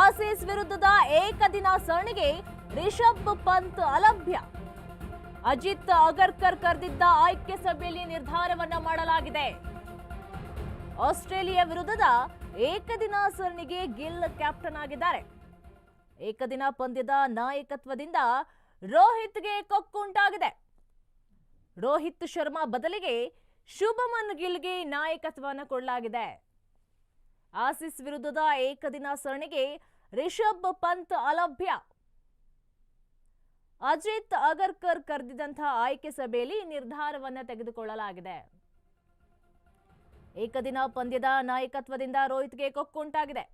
Aussies ವಿರುದ್ಧದ ಏಕದಿನ ಸರಣಿಗೆ ರಿಷಬ್ ಪಂತ್ ಅಲಭ್ಯ. ಅಜಿತ್ ಅಗರ್ಕರ್ ಕರೆದಿದ್ದ ಆಯ್ಕೆ ಸಭೆಯಲ್ಲಿ ನಿರ್ಧಾರವನ್ನ ಮಾಡಲಾಗಿದೆ. ಆಸ್ಟ್ರೇಲಿಯಾ ವಿರುದ್ಧದ ಏಕದಿನ ಸರಣಿಗೆ ಗಿಲ್ ಕ್ಯಾಪ್ಟನ್ ಆಗಿದ್ದಾರೆ. ಏಕದಿನ ಪಂದ್ಯದ ನಾಯಕತ್ವದಿಂದ ರೋಹಿತ್ಗೆ ಕೊಕ್ಕುಂಟಾಗಿದೆ ರೋಹಿತ್ ಶರ್ಮಾ ಬದಲಿಗೆ ಶುಭಮನ್ ಗಿಲ್ಗೆ ನಾಯಕತ್ವವನ್ನು ಕೊಡಲಾಗಿದೆ. ಆಸೀಸ್ ವಿರುದ್ಧದ ಏಕದಿನ ಸರಣಿಗೆ ರಿಷಬ್ ಪಂತ್ ಅಲಭ್ಯ. ಅಜಿತ್ ಅಗರ್ಕರ್ ಕರೆದಿದ್ದಂತಹ ಆಯ್ಕೆ ಸಭೆಯಲ್ಲಿ ನಿರ್ಧಾರವನ್ನು ತೆಗೆದುಕೊಳ್ಳಲಾಗಿದೆ. ಏಕದಿನ ಪಂದ್ಯದ ನಾಯಕತ್ವದಿಂದ ರೋಹಿತ್ಗೆ ಕೊಕ್ಕುಂಟಾಗಿದೆ.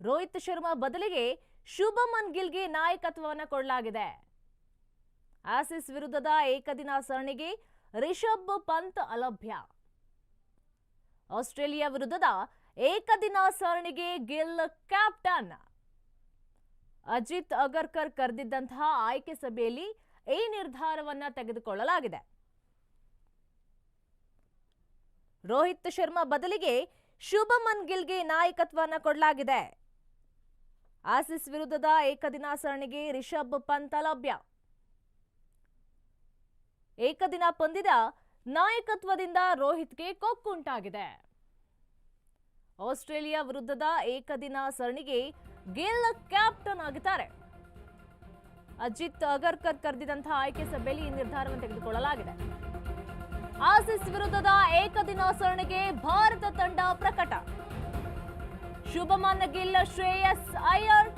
ರೋಹಿತ್ ಶರ್ಮಾ ಬದಲಿಗೆ ಶುಭಮನ್ ಗಿಲ್ಗೆ ನಾಯಕತ್ವವನ್ನು ಕೊಡಲಾಗಿದೆ. ಆಸಿಸ್ ವಿರುದ್ಧದ ಏಕದಿನ ಸರಣಿಗೆ ರಿಷಬ್ ಪಂತ್ ಅಲಭ್ಯ. ಆಸ್ಟ್ರೇಲಿಯಾ ವಿರುದ್ಧದ ಏಕದಿನ ಸರಣಿಗೆ ಗಿಲ್ ಕ್ಯಾಪ್ಟನ್ ಅಜಿತ್ ಅಗರ್ಕರ್ ಕರೆದಿದ್ದಂತಹ ಆಯ್ಕೆ ಸಭೆಯಲ್ಲಿ ಈ ನಿರ್ಧಾರವನ್ನ ತೆಗೆದುಕೊಳ್ಳಲಾಗಿದೆ. ರೋಹಿತ್ ಶರ್ಮಾ ಬದಲಿಗೆ ಶುಭಮನ್ ಗಿಲ್ಗೆ ನಾಯಕತ್ವವನ್ನು ಕೊಡಲಾಗಿದೆ. ಆಸಿಸ್ ವಿರುದ್ಧದ ಏಕದಿನ ಸರಣಿಗೆ ರಿಷಬ್ ಪಂತ್ ಲಭ್ಯ. ಏಕದಿನ ಪಂದ್ಯದ ನಾಯಕತ್ವದಿಂದ ರೋಹಿತ್ಗೆ ಕೊಕ್ಕುಂಟಾಗಿದೆ. ಆಸ್ಟ್ರೇಲಿಯಾ ವಿರುದ್ಧದ ಏಕದಿನ ಸರಣಿಗೆ ಗಿಲ್ ಕ್ಯಾಪ್ಟನ್ ಆಗಿದ್ದಾರೆ. ಅಜಿತ್ ಅಗರ್ಕರ್ ಕರೆದಿದ್ದಂತಹ ಆಯ್ಕೆ ಸಭೆಯಲ್ಲಿ ಈ ನಿರ್ಧಾರವನ್ನು ತೆಗೆದುಕೊಳ್ಳಲಾಗಿದೆ. ಆಸಿಸ್ ವಿರುದ್ಧದ ಏಕದಿನ ಸರಣಿಗೆ ಭಾರತ ತಂಡ ಪ್ರಕಟ. ಶುಭಮನ್ ಗಿಲ್ ಶ್ರೇಯಸ್ ಅಯ್ಯರ್.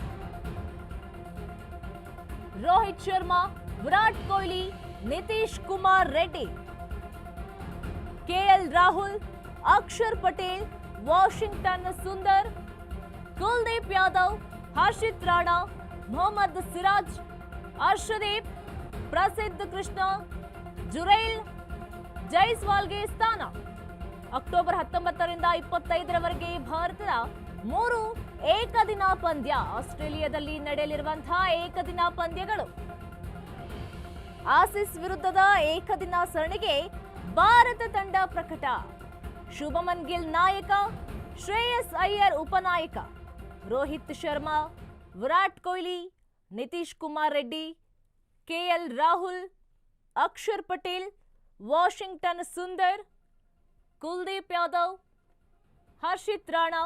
ರೋಹಿತ್ ಶರ್ಮಾ, ವಿರಾಟ್ ಕೊಹ್ಲಿ, ನಿತೀಶ್ ಕುಮಾರ್ ರೆಡ್ಡಿ. ಕೆಎಲ್ ರಾಹುಲ್, ಅಕ್ಷರ್ ಪಟೇಲ್ ವಾಷಿಂಗ್ಟನ್ ಸುಂದರ್, ಕುಲ್ದೀಪ್ ಯಾದವ್, ಹರ್ಷಿತ್ ರಾಣಾ, ಮೊಹಮ್ಮದ್ ಸಿರಾಜ್, ಹರ್ಷದೀಪ್, ಪ್ರಸಿದ್ಧ ಕೃಷ್ಣ, ಜುರೈಲ್, ಜೈಸ್ವಾಲ್ಗೆ ಸ್ಥಾನ. ಅಕ್ಟೋಬರ್ ಹತ್ತೊಂಬತ್ತರಿಂದ ಇಪ್ಪತ್ತೈದರವರೆಗೆ ಭಾರತದ ಮೂರು ಏಕದಿನ ಪಂದ್ಯ. ಆಸ್ಟ್ರೇಲಿಯಾದಲ್ಲಿ ನಡೆಯಲಿರುವಂತಹ ಏಕದಿನ ಪಂದ್ಯಗಳು. ಆಸೀಸ್ ವಿರುದ್ಧದ ಏಕದಿನ ಸರಣಿಗೆ ಭಾರತ ತಂಡ ಪ್ರಕಟ. ಶುಭಮನ್ ಗಿಲ್ ನಾಯಕ, ಶ್ರೇಯಸ್ ಅಯ್ಯರ್ ಉಪನಾಯಕ. ರೋಹಿತ್ ಶರ್ಮಾ, ವಿರಾಟ್ ಕೊಹ್ಲಿ, ನಿತೀಶ್ ಕುಮಾರ್ ರೆಡ್ಡಿ, ಕೆಎಲ್ ರಾಹುಲ್, ಅಕ್ಷರ್ ಪಟೇಲ್, ವಾಷಿಂಗ್ಟನ್ ಸುಂದರ್, ಕುಲ್ದೀಪ್ ಯಾದವ್, ಹರ್ಷಿತ್ ರಾಣಾ,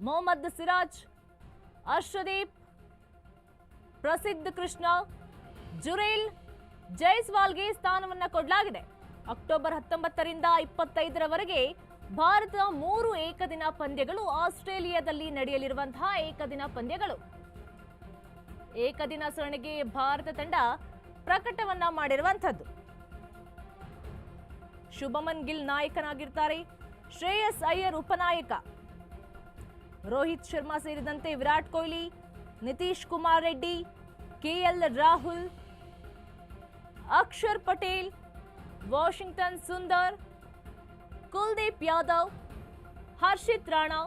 ಮೊಹಮ್ಮದ್ ಸಿರಾಜ್, ಅರ್ಷದೀಪ್, ಪ್ರಸಿದ್ಧ ಕೃಷ್ಣ, ಜುರೇಲ್, ಜೈಸ್ವಾಲ್ಗೆ ಸ್ಥಾನವನ್ನು ಕೊಡಲಾಗಿದೆ. ಅಕ್ಟೋಬರ್ ಹತ್ತೊಂಬತ್ತರಿಂದ ಇಪ್ಪತ್ತೈದರವರೆಗೆ ಭಾರತದ ಮೂರು ಏಕದಿನ ಪಂದ್ಯಗಳು ಆಸ್ಟ್ರೇಲಿಯಾದಲ್ಲಿ ನಡೆಯಲಿರುವಂತಹ ಏಕದಿನ ಪಂದ್ಯಗಳು. ಏಕದಿನ ಸರಣಿಗೆ ಭಾರತ ತಂಡ ಪ್ರಕಟವನ್ನ ಮಾಡಿರುವಂಥದ್ದು. ಶುಭಮನ್ ಗಿಲ್ ನಾಯಕನಾಗಿರ್ತಾರೆ. ಶ್ರೇಯಸ್ ಅಯ್ಯರ್ ಉಪನಾಯಕ. ರೋಹಿತ್ ಶರ್ಮಾ ಸೇರಿದಂತೆ ವಿರಾಟ್ ಕೊಹ್ಲಿ, ನಿತೀಶ್ ಕುಮಾರ್ ರೆಡ್ಡಿ ಕೆಎಲ್ ರಾಹುಲ್, ಅಕ್ಷರ್ ಪಟೇಲ್ ವಾಷಿಂಗ್ಟನ್ ಸುಂದರ್ ಕುಲ್ದೀಪ್ ಯಾದವ್ ಹರ್ಷಿತ್ ರಾಣಾ